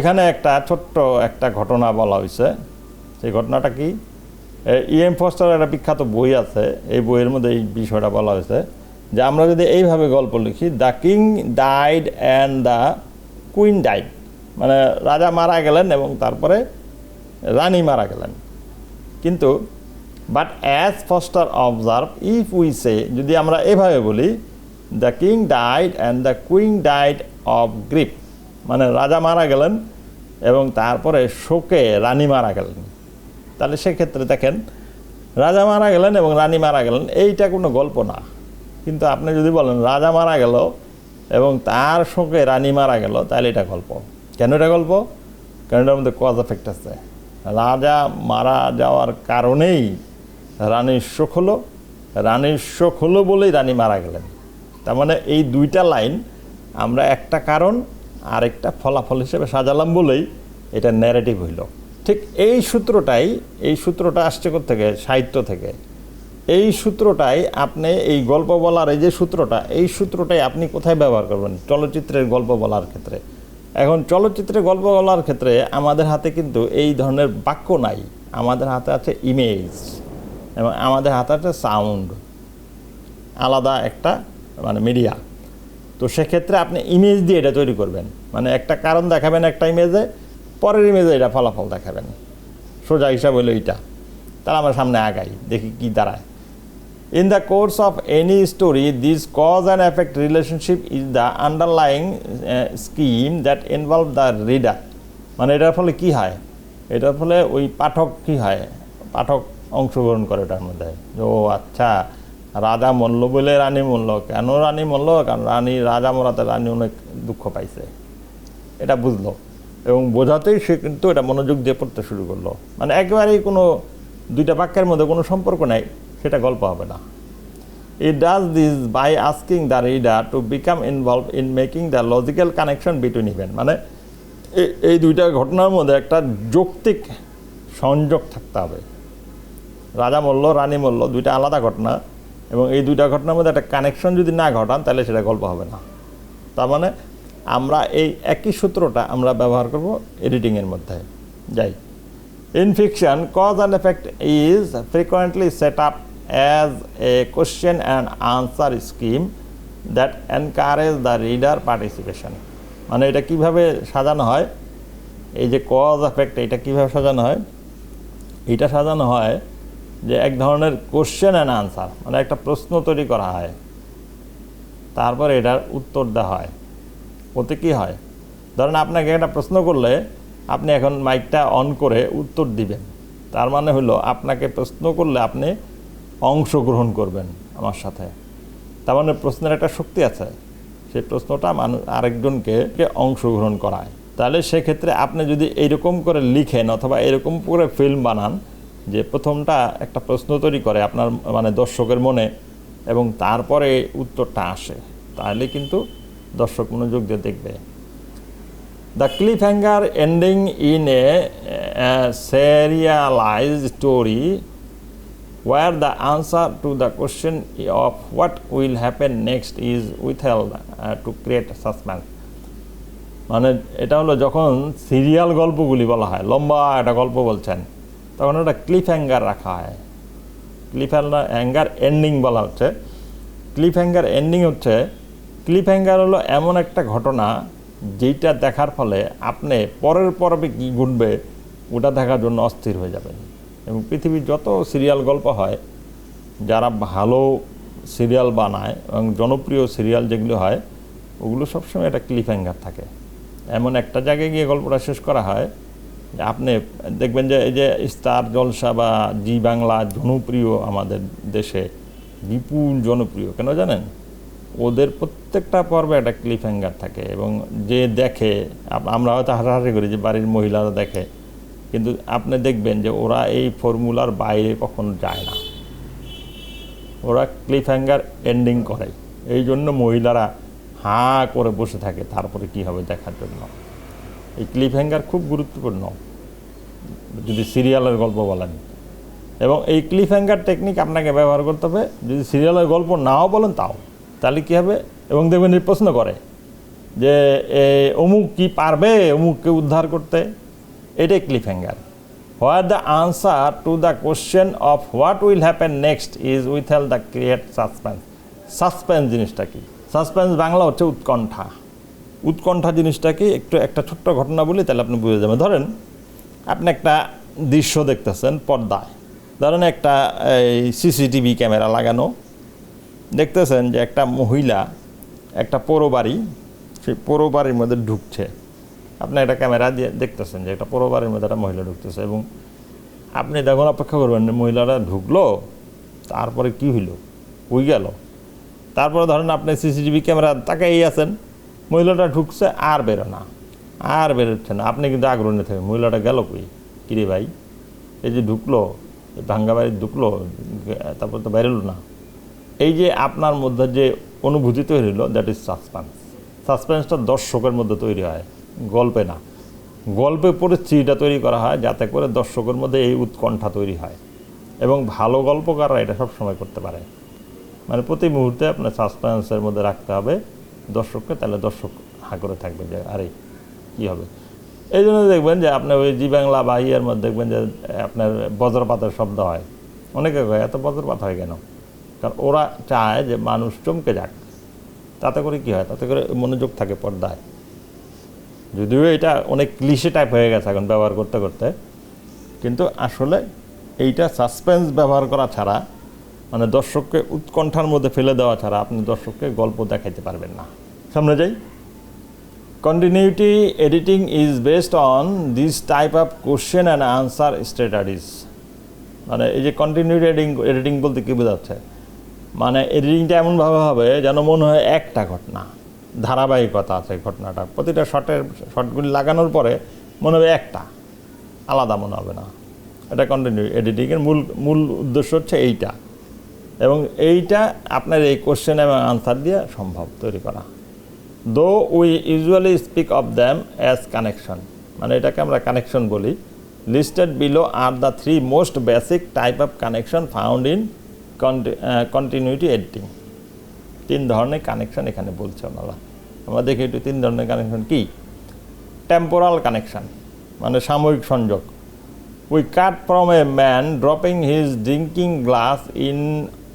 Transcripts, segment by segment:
এখানে একটা ছোট্ট একটা ঘটনা বলা হয়েছে সেই ঘটনাটা কি? ইএম ফস্টার একটা বিখ্যাত বই আছে। এই বইয়ের মধ্যে এই বিষয়টা বলা হয়েছে যে, আমরা যদি এইভাবে গল্প লিখি, the king died and the queen died মানে রাজা মারা গেলেন এবং তারপরে রানী মারা গেলেন। কিন্তু but as Foster observe if we say যদি আমরা এভাবে বলি, the king died and the queen died of grief মানে রাজা মারা গেলেন এবং তারপরে শোকে রানী মারা গেলেন। তাহলে সেক্ষেত্রে দেখেন, রাজা মারা গেলেন এবং রানী মারা গেলেন, এইটা কোনো গল্প না। কিন্তু আপনি যদি বলেন রাজা মারা গেল এবং তার শোকে রানী মারা গেল, তাহলে এটা গল্প। কেন এটা গল্প? কারণ এটার মধ্যে কজ এফেক্ট আছে। রাজা মারা যাওয়ার কারণেই রানীর শোক হলো, রানীর শোক হলো বলেই রানী মারা গেলেন। তার মানে এই দুইটা লাইন আমরা একটা কারণ আর একটা ফলাফল হিসেবে সাজালাম বলেই এটা ন্যারেটিভ হইল। ঠিক এই সূত্রটাই, এই সূত্রটা আসছে থেকে সাহিত্য থেকে। এই সূত্রটাই আপনি এই গল্প বলার এই যে সূত্রটা, এই সূত্রটাই আপনি কোথায় ব্যবহার করবেন? চলচ্চিত্রের গল্প বলার ক্ষেত্রে। এখন চলচ্চিত্রে গল্প বলার ক্ষেত্রে আমাদের হাতে কিন্তু এই ধরনের বাক্য নাই। আমাদের হাতে আছে ইমেজ এবং আমাদের হাতে আছে সাউন্ড আলাদা একটা মানে মিডিয়া তো সেক্ষেত্রে আপনি ইমেজ দিয়ে এটা তৈরি করবেন। মানে একটা কারণ দেখাবেন একটা ইমেজে পরের ইমেজে এটা ফলাফল দেখাবেন। সোজা হিসাব হলো এইটা। তারা আমার সামনে আগাই, দেখি কি দাঁড়ায়। In the course of any story this cause and effect relationship is the underlying scheme that involve the reader মানে এটার ফলে কি হয়? এটার ফলে ওই পাঠক কি হয়? পাঠক অংশগ্রহণ করে এটার মধ্যে। ও আচ্ছা রাজা মল্ল বলে রানী মরল। কেন রানী মল্ল কারণ রানী, রাজা মরাতে রানী অনেক দুঃখ পাইছে। এটা বুঝলো। এবং বোঝাতেই সে কিন্তু এটা মনোযোগ দিয়ে পড়তে শুরু করল। মানে একেবারেই কোনো, দুইটা বাক্যের মধ্যে কোনো সম্পর্ক নাই, সেটা গল্প হবে না। It does this by asking the reader to become involve in making the logical connection between event মানে এই দুইটা ঘটনার মধ্যে একটা যৌক্তিক সংযোগ থাকতে হবে। রাজা মল্ল রানী মল্ল দুইটা আলাদা ঘটনা। এবং এই দুইটা ঘটনার মধ্যে একটা কানেকশন যদি না ঘটান, তাহলে সেটা গল্প হবে না। তার মানে আমরা এই একই সূত্রটা আমরা ব্যবহার করব এডিটিংয়ের মধ্যে। যাই। In fiction cause and effect is frequently set up as a question and answer scheme that encourage the reader participation মানে এটা কীভাবে সাজানো হয়? এই যে কজ এফেক্ট এটা কীভাবে সাজানো হয়? এটা সাজানো হয় যে এক ধরনের কোশ্চেন অ্যান্ড আনসার মানে একটা প্রশ্ন তৈরি করা হয়। তারপরে এটার উত্তর দেওয়া হয়। ওতে কি হয়? ধরেন আপনাকে একটা প্রশ্ন করলে আপনি এখন মাইকটা অন করে উত্তর দিবেন। তার মানে হলো আপনাকে প্রশ্ন করলে আপনি অংশগ্রহণ করবেন আমার সাথে। তার মানে প্রশ্নের একটা শক্তি আছে। সেই প্রশ্নটা মানুষ আরেকজনকে অংশগ্রহণ করায়। তাহলে সেক্ষেত্রে আপনি যদি এইরকম করে লিখেন অথবা এরকম করে ফিল্ম বানান যে প্রথমটা একটা প্রশ্ন তৈরি করে আপনার মানে দর্শকের মনে এবং তারপরে উত্তরটা আসে, তাহলে কিন্তু দর্শক মনোযোগ দিয়ে দেখবে। The cliffhanger ending in a serialize story where the answer to the question of what will happen next is withheld to create suspense মানে এটা হলো যখন সিরিয়াল গল্পগুলি বলা হয়, লম্বা একটা গল্প বলছেন। তখন ওটা ক্লিফ হ্যাঙ্গার রাখা হয়। ক্লিফ হ্যাঙ্গার এন্ডিং বলা হচ্ছে। ক্লিফ হ্যাঙ্গার এন্ডিং হচ্ছে ক্লিফ হ্যাঙ্গার হলো এমন একটা ঘটনা যেটা দেখার ফলে আপনি পরের পর্বে কী ঘটবে ওটা দেখার জন্য অস্থির হয়ে যাবেন। এবং পৃথিবীর যত সিরিয়াল গল্প হয়, যারা ভালো সিরিয়াল বানায় এবং জনপ্রিয় সিরিয়াল যেগুলো হয়, ওগুলো সবসময় একটা ক্লিফ হ্যাঙ্গার থাকে। এমন একটা জায়গায় গিয়ে গল্পটা শেষ করা হয় আপনি দেখবেন যে এই যে স্টার জলসা বা জি বাংলা জনপ্রিয় আমাদের দেশে, বিপুল জনপ্রিয়, কেন জানেন? ওদের প্রত্যেকটা পর্বে একটা ক্লিফ হ্যাঙ্গার থাকে এবং যে দেখে আমরা হয়তো হাসাহাসি করি যে বাড়ির মহিলারা দেখে, কিন্তু আপনি দেখবেন যে ওরা এই ফর্মুলার বাইরে কখনো যায় না। ওরা ক্লিফ হ্যাঙ্গার এন্ডিং করে। এই জন্য মহিলারা হাঁ করে বসে থাকে, তারপরে কি হবে দেখার জন্য। এই ক্লিফ হ্যাঙ্গার খুব গুরুত্বপূর্ণ, যদি সিরিয়ালের গল্প বলেন। এবং এই ক্লিফ হ্যাঙ্গার টেকনিক আপনাকে ব্যবহার করতে হবে, যদি সিরিয়ালের গল্প নাও বলেন তাও। তাহলে কী হবে? এবং দেখবেন প্রশ্ন করে যে অমুক কি পারবে অমুককে উদ্ধার করতে? এটাই cliffhanger where the answer to the question of what will happen next is withheld the create suspense suspense জিনিসটা কি? সাসপেন্স বাংলা হচ্ছে উৎকণ্ঠা। উৎকণ্ঠা জিনিসটাকে একটু একটা ছোট্ট ঘটনা বলি, তাহলে আপনি বুঝে যাবেন। ধরেন, আপনি একটা দৃশ্য দেখতেছেন পর্দায়। ধরেন একটা, এই সিসিটিভি ক্যামেরা লাগানো। দেখতেছেন যে একটা মহিলা, একটা পৌর বাড়ি সেই পৌর বাড়ির মধ্যে ঢুকছে। আপনি একটা ক্যামেরা দিয়ে দেখতেছেন যে একটা পৌর বাড়ির মধ্যে একটা মহিলা ঢুকতেছে এবং আপনি দেখুন অপেক্ষা করবেন যে মহিলাটা ঢুকলো, তারপরে কি হইল? উই গেল? তারপরে ধরেন আপনি সিসিটিভি ক্যামেরা তাকাই আছেন। মহিলাটা ঢুকছে, আর বেরো না, আর বেরোচ্ছে না। আপনি কিন্তু আগ্রহী থাকেন, মহিলাটা গেল কই? কিরে ভাই? এই যে ঢুকলো ভাঙ্গা বাড়ি ঢুকলো, তারপর তো বেরোলো না। এই যে আপনার মধ্যে যে অনুভূতি তৈরি হলো দ্যাট ইজ সাসপেন্স সাসপেন্সটা দর্শকের মধ্যে তৈরি হয়, গল্পে না। গল্পে পরিস্থিতিটা তৈরি করা হয়, যাতে করে দর্শকের মধ্যে এই উৎকণ্ঠা তৈরি হয়। এবং ভালো গল্পকাররা এটা সবসময় করতে পারে। মানে প্রতি মুহূর্তে আপনার সাসপেন্সের মধ্যে রাখতে হবে। দর্শককে, তাহলে দর্শক হা করে থাকবে যে, আরে, কী হবে? এই জন্য দেখবেন যে আপনার ওই জি বাংলা বা ইয়ের মধ্যে দেখবেন যে, আপনার বজ্রপাতের শব্দ হয়। অনেকে কয়, এত বজ্রপাত হয় কেন? কারণ ওরা চায় যে মানুষ চমকে যাক। তাতে করে কি হয়? তাতে করে মনোযোগ থাকে পর্দায়। যদিও এটা অনেক ক্লিশে টাইপ হয়ে গেছে এখন ব্যবহার করতে করতে। কিন্তু আসলে এইটা সাসপেন্স ব্যবহার করা ছাড়া মানে দর্শককে উৎকণ্ঠার মধ্যে ফেলে দেওয়া ছাড়া আপনি দর্শককে গল্প দেখাইতে পারবেন না। সামনে যাই। Continuity editing is based on this type of question and answer strategies মানে এই যে কন্টিনিউটি এডিটিং এডিটিং বলতে কী বোঝাচ্ছে? মানে এডিটিংটা এমনভাবে হবে যেন মনে হয় একটা ঘটনা, ধারাবাহিকতা আছে ঘটনাটা। প্রতিটা শটের, শটগুলি লাগানোর পরে মনে হবে একটা, আলাদা মনে হবে না। এটা কন্টিনিউ এডিটিংয়ের মূল মূল উদ্দেশ্য হচ্ছে এইটা। এবং এইটা আপনার এই কোশ্চেন এবং আনসার দিয়ে সম্ভব তৈরি করা। Though we usually speak of them as connection মানে এটাকে আমরা কানেকশন বলি listed below are the three most basic type of connection found in continuity editing তিন ধরনের কানেকশন এখানে বলছে ওনারা আমরা দেখি একটু তিন ধরনের কানেকশন কি? টেম্পোরাল কানেকশন মানে সাময়িক সংযোগ। We cut from a man dropping his drinking glass in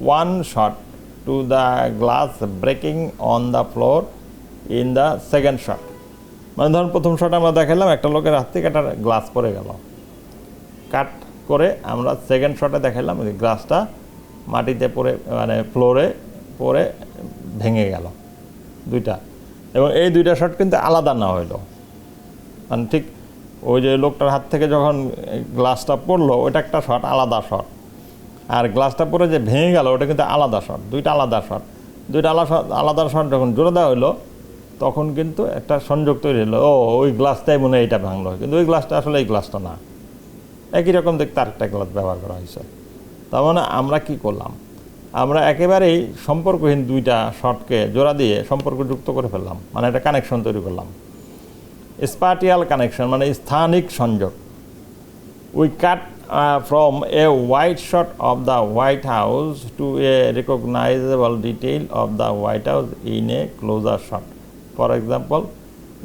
one shot to the glass breaking on the floor in the second shot মানে ধরুন প্রথম শট আমরা দেখালাম, একটা লোকের হাত থেকে একটা গ্লাস পড়ে গেল। কাট করে আমরা সেকেন্ড শটে দেখালাম গ্লাসটা মাটিতে পড়ে মানে ফ্লোরে পড়ে ভেঙে গেল। দুইটা। এবং এই দুইটা শট কিন্তু আলাদা না হইল। মানে ঠিক ওই যে লোকটার হাত থেকে যখন গ্লাসটা পড়ল, ওইটা একটা শট আলাদা শট আর গ্লাসটা পরে যে ভেঙে গেল, ওটা কিন্তু আলাদা শট, দুইটা আলাদা শট। দুইটা আলাদা আলাদা শট যখন জোরে দেওয়া হলো তখন কিন্তু একটা সংযোগ তৈরি হলো ও, ওই গ্লাসটাই মনে হয় এইটা ভাঙলো। কিন্তু ওই গ্লাসটা আসলে এই গ্লাসটা না। একই রকম দেখতে আরেকটা গ্লাস ব্যবহার করা হয়েছে। তার মানে আমরা কি করলাম? আমরা একেবারেই সম্পর্কহীন দুইটা শটকে জোড়া দিয়ে সম্পর্ক যুক্ত করে ফেললাম মানে একটা কানেকশন তৈরি করলাম। স্পাটিয়াল কানেকশন মানে স্থানিক সংযোগ। We cut from a white shot of the White House to a recognizable detail of the White House in a closer shot for example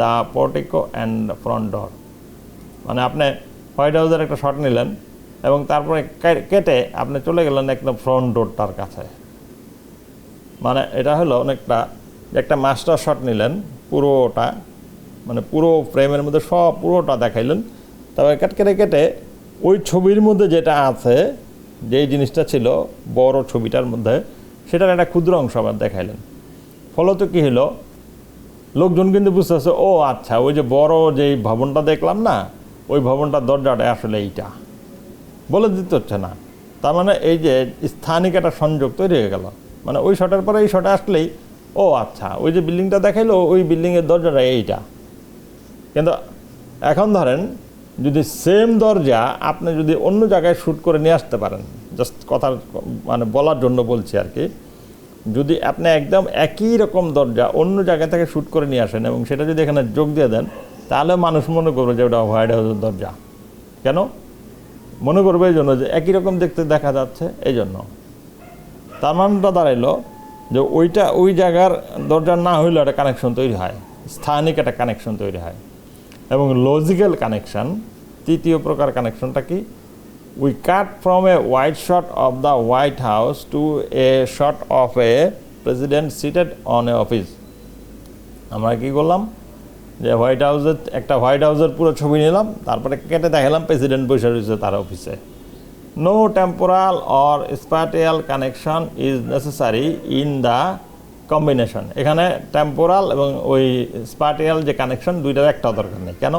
the portico and front door মানে আপনি white হাউসের একটা shot নিলেন এবং তারপরে কেটে আপনি চলে গেলেন একদম ফ্রন্ট ডোরটার কাছে। মানে এটা হলো অনেকটা একটা মাস্টার শট নিলেন, পুরোটা মানে পুরো ফ্রেমের মধ্যে সব পুরোটা দেখাইলেন। কেটে কেটে কেটে ওই ছবির মধ্যে যেটা আছে, যেই জিনিসটা ছিল বড় ছবিটার মধ্যে, সেটার একটা ক্ষুদ্র অংশ আবার দেখাইলেন। ফলত কী হলো, লোকজন কিন্তু বুঝতেছে, ও আচ্ছা ওই যে বড় যেই ভবনটা দেখলাম না, ওই ভবনটার দরজাটা আসলে এইটা। বলে দিতে হচ্ছে না। তার মানে এই যে স্থানিক একটা সংযোগ তৈরি হয়ে গেল। মানে ওই শটের পরে এই শটে আসলেই, ও আচ্ছা ওই যে বিল্ডিংটা দেখাইলো, ওই বিল্ডিংয়ের দরজাটা এইটা। কিন্তু এখন ধরেন যদি সেম দরজা আপনি যদি অন্য জায়গায় শ্যুট করে নিয়ে আসতে পারেন জাস্ট কথার মানে বলার জন্য বলছি আর কি, যদি আপনি একদম একই রকম দরজা অন্য জায়গা থেকে শ্যুট করে নিয়ে আসেন এবং সেটা যদি এখানে যোগ দিয়ে দেন, তাহলে মানুষ মনে করবে যে ওটা হোয়াইট হাউসের দরজা। কেন? মনে করবে এই জন্য যে একই রকম দেখতে দেখা যাচ্ছে, এই জন্য। তার মানটা দাঁড়াইলো যে ওইটা, ওই জায়গার দরজা না হইলে একটা কানেকশন তৈরি হয়। স্থানিক একটা কানেকশন তৈরি হয়। এবং লজিক্যাল কানেকশান তৃতীয় প্রকার কানেকশনটা কি? We cut from a white shot of the White House to a shot of a president seated on a office আমরা কি করলাম? যে হোয়াইট হাউসের একটা হোয়াইট হাউসের পুরো ছবি নিলাম, তারপরে কেটে দেখালাম প্রেসিডেন্ট বসে রয়েছে তার অফিসে no temporal or spatial connection is necessary in the combination এখানে টেম্পোরাল এবং ওই স্প্যাটিয়াল যে কানেকশন দুইটার একটা দরকার নেই। কেন?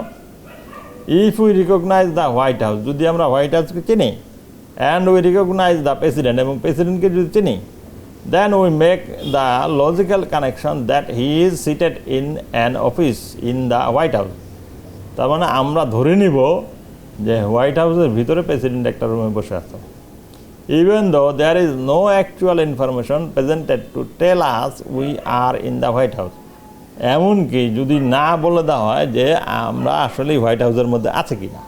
If we recognise the White House যদি আমরা হোয়াইট হাউসকে চিনি and we recognise the president এবং প্রেসিডেন্টকে যদি চিনি then we make the logical connection that he is seated in an office in the White House তার মানে আমরা ধরে নিব যে হোয়াইট হাউসের ভিতরে প্রেসিডেন্ট একটা রুমে বসে আছে। Even though there is no actual information presented to tell us we are in the White House এমনকি যদি না বলে দেওয়া হয় যে আমরা আসলে হোয়াইট হাউসের মধ্যে আছে কি না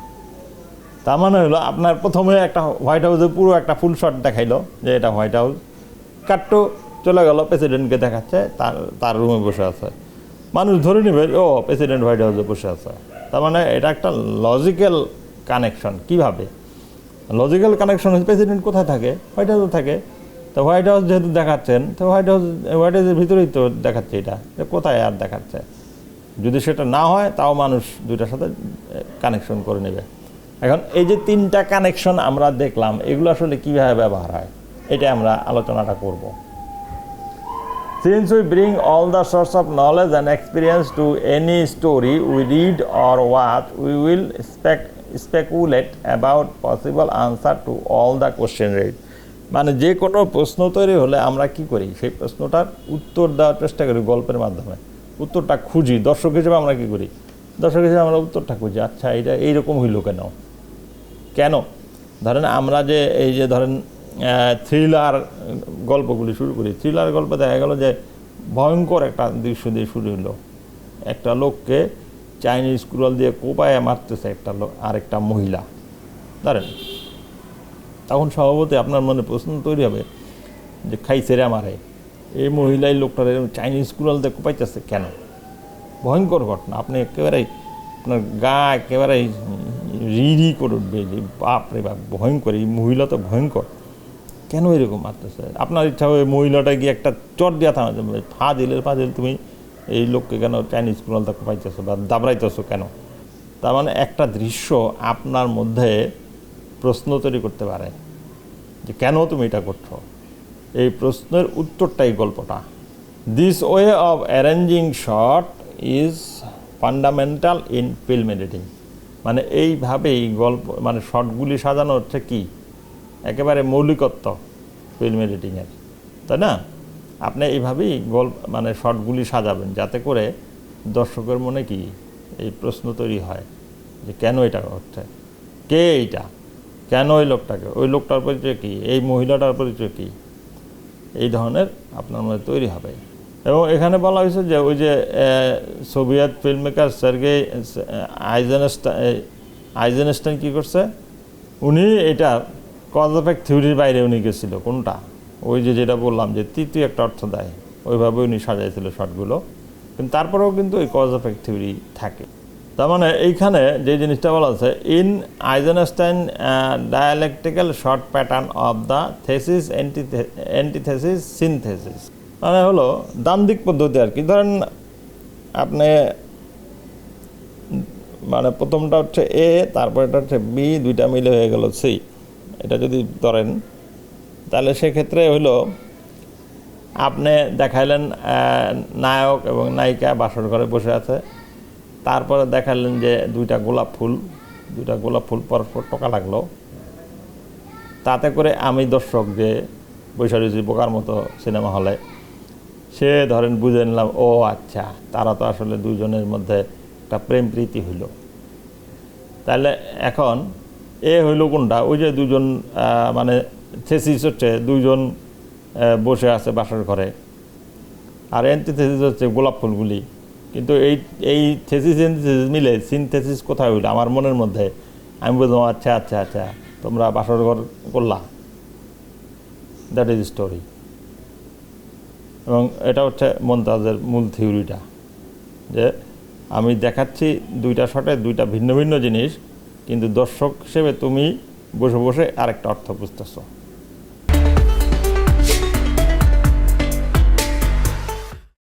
তার মানে হলো আপনার প্রথমে একটা হোয়াইট হাউসের পুরো একটা ফুল শট দেখাইলো যে এটা হোয়াইট হাউস কাট্টু চলে গেল প্রেসিডেন্টকে দেখাচ্ছে, তার তার রুমে বসে আছে। মানুষ ধরে নেবে, ও প্রেসিডেন্ট হোয়াইট হাউসে বসে আছে। তার মানে এটা একটা লজিক্যাল কানেকশন কীভাবে? লজিক্যাল কানেকশন হচ্ছে প্রেসিডেন্ট কোথায় থাকে? হোয়াইট হাউসে থাকে। তো হোয়াইট হাউস যেহেতু দেখাচ্ছেন তো হোয়াইট হাউস হোয়াইট হাউসের ভিতরেই তো দেখাচ্ছে এটা। কোথায় আর দেখাচ্ছে? যদি সেটা না হয় তাও মানুষ দুইটার সাথে কানেকশন করে নেবে। এখন এই যে তিনটা কানেকশন আমরা দেখলাম এগুলো আসলে কীভাবে ব্যবহার হয়? এটা আমরা আলোচনাটা করব। Since we bring all the source of knowledge and experience to any story we read or watch, we will spec- speculate about possible answer to all the question read. মানে যে কোনো প্রশ্ন তৈরি হলে আমরা কি করি? সেই প্রশ্নটার উত্তর দেওয়ার চেষ্টা করি গল্পের মাধ্যমে। উত্তরটা খুঁজি। দর্শক হিসেবে আমরা কি করি? দর্শক হিসেবে আমরা উত্তরটা খুঁজি। আচ্ছা এটা এইরকম হইল কেন? কেন? ধরেন আমরা যে এই যে ধরেন থ্রিলার গল্পগুলি শুরু করি। থ্রিলার গল্পে দেখা গেল যে ভয়ঙ্কর একটা দৃশ্য দিয়ে শুরু হলো একটা লোককে চাইনিজ কুড়াল দিয়ে কোপায় মারতেছে একটা লোক আরেকটা মহিলা। ধরেন। তখন স্বভাবতে আপনার মনে প্রশ্ন তৈরি হবে যে খাইছে রে মারে এই মহিলাই লোকটার চাইনিজ কুড়াল দিয়ে কোপাইতেছে কেন? ভয়ঙ্কর ঘটনা। আপনি একেবারেই আপনার গা একেবারেই রি রি করে উঠবে যে, বাপ রে বাপ, ভয়ঙ্কর। এই মহিলা তো ভয়ঙ্কর। কেন এরকম মারতেছে? আপনার ইচ্ছা হবে মহিলাটা গিয়ে একটা চট দিয়া থামা যাবে ফা দিলে ফা দিলে তুমি এই লোককে কেন চাইনিজ কুড়াল তাকে পাইতেছো বা দাবড়াইতেছো কেন? তার মানে একটা দৃশ্য আপনার মধ্যে প্রশ্ন তৈরি করতে পারে যে কেন তুমি এটা করছ? এই প্রশ্নের উত্তরটাই গল্পটা। This way of arranging shot is fundamental in film editing মানে এইভাবেই গল্প মানে শটগুলি সাজানো হচ্ছে কি? একেবারে মৌলিকত্ব ফিল্ম এডিটিংয়ের তাই না? আপনি এইভাবেই গল্প মানে শর্টগুলি সাজাবেন, যাতে করে দর্শকের মনে কি এই প্রশ্ন তৈরি হয় যে কেন এটা হচ্ছে কে এইটা? কেন ওই লোকটাকে? ওই লোকটার পরিচয় কী? এই মহিলাটার পরিচয় কী? এই ধরনের আপনার মধ্যে তৈরি হবে। এবং এখানে বলা হয়েছে যে ওই যে Soviet film maker Sergei Eisenstein Eisenstein কী করছে? উনি এটা কজ এফেক্ট থিওরির বাইরে উনি গেছিল, কোনটা? ওই যে যেটা বললাম যে তৃতীয় একটা অর্থ দেয়, ওইভাবে উনি সাজাইছিল শটগুলো। কিন্তু তারপরেও কিন্তু ওই কজ অফ থিওরি থাকে। তার মানে এইখানে যে জিনিসটা বলা আছে in Eisenstein dialectical shot pattern of the thesis antithesis synthesis মানে হলো দান্দিক পদ্ধতি আর কি। ধরেন আপনি মানে প্রথমটা হচ্ছে এ তারপর এটা হচ্ছে বি দুইটা মিলে হয়ে গেল সি এটা যদি ধরেন তাহলে সেক্ষেত্রে হইল, আপনি দেখাইলেন নায়ক এবং নায়িকা বাসর ঘরে বসে আছে। তারপরে দেখালেন যে দুইটা গোলাপ ফুল, দুইটা গোলাপ ফুল পরস্পর টকা লাগল। তাতে করে আমি দর্শক যে বৈশা রয়েছি বোকার মতো সিনেমা হলে, সে ধরেন বুঝে নিলাম, ও আচ্ছা তারা তো আসলে দুইজনের মধ্যে একটা প্রেম প্রীতি হইল। তাহলে এখন এ হইল কোনটা? ওই যে দুজন মানে থেসিস হচ্ছে দুইজন বসে আছে বাসার ঘরে। আর অ্যান্টিথেসিস হচ্ছে গোলাপ ফুলগুলি। কিন্তু এই এই থেসিস অ্যান্টিথেসিস মিলে সিনথেসিস কোথায় হইল? আমার মনের মধ্যে। আমি বললাম আচ্ছা আচ্ছা আচ্ছা তোমরা বাসর ঘর করলা। দ্যাট ইজ স্টোরি এবং এটা হচ্ছে মন্তাজের মূল থিওরিটা, যে আমি দেখাচ্ছি দুইটা শটে দুইটা ভিন্ন ভিন্ন জিনিস, কিন্তু দর্শক হিসেবে তুমি বসে বসে আরেকটা অর্থ বুঝতেছো।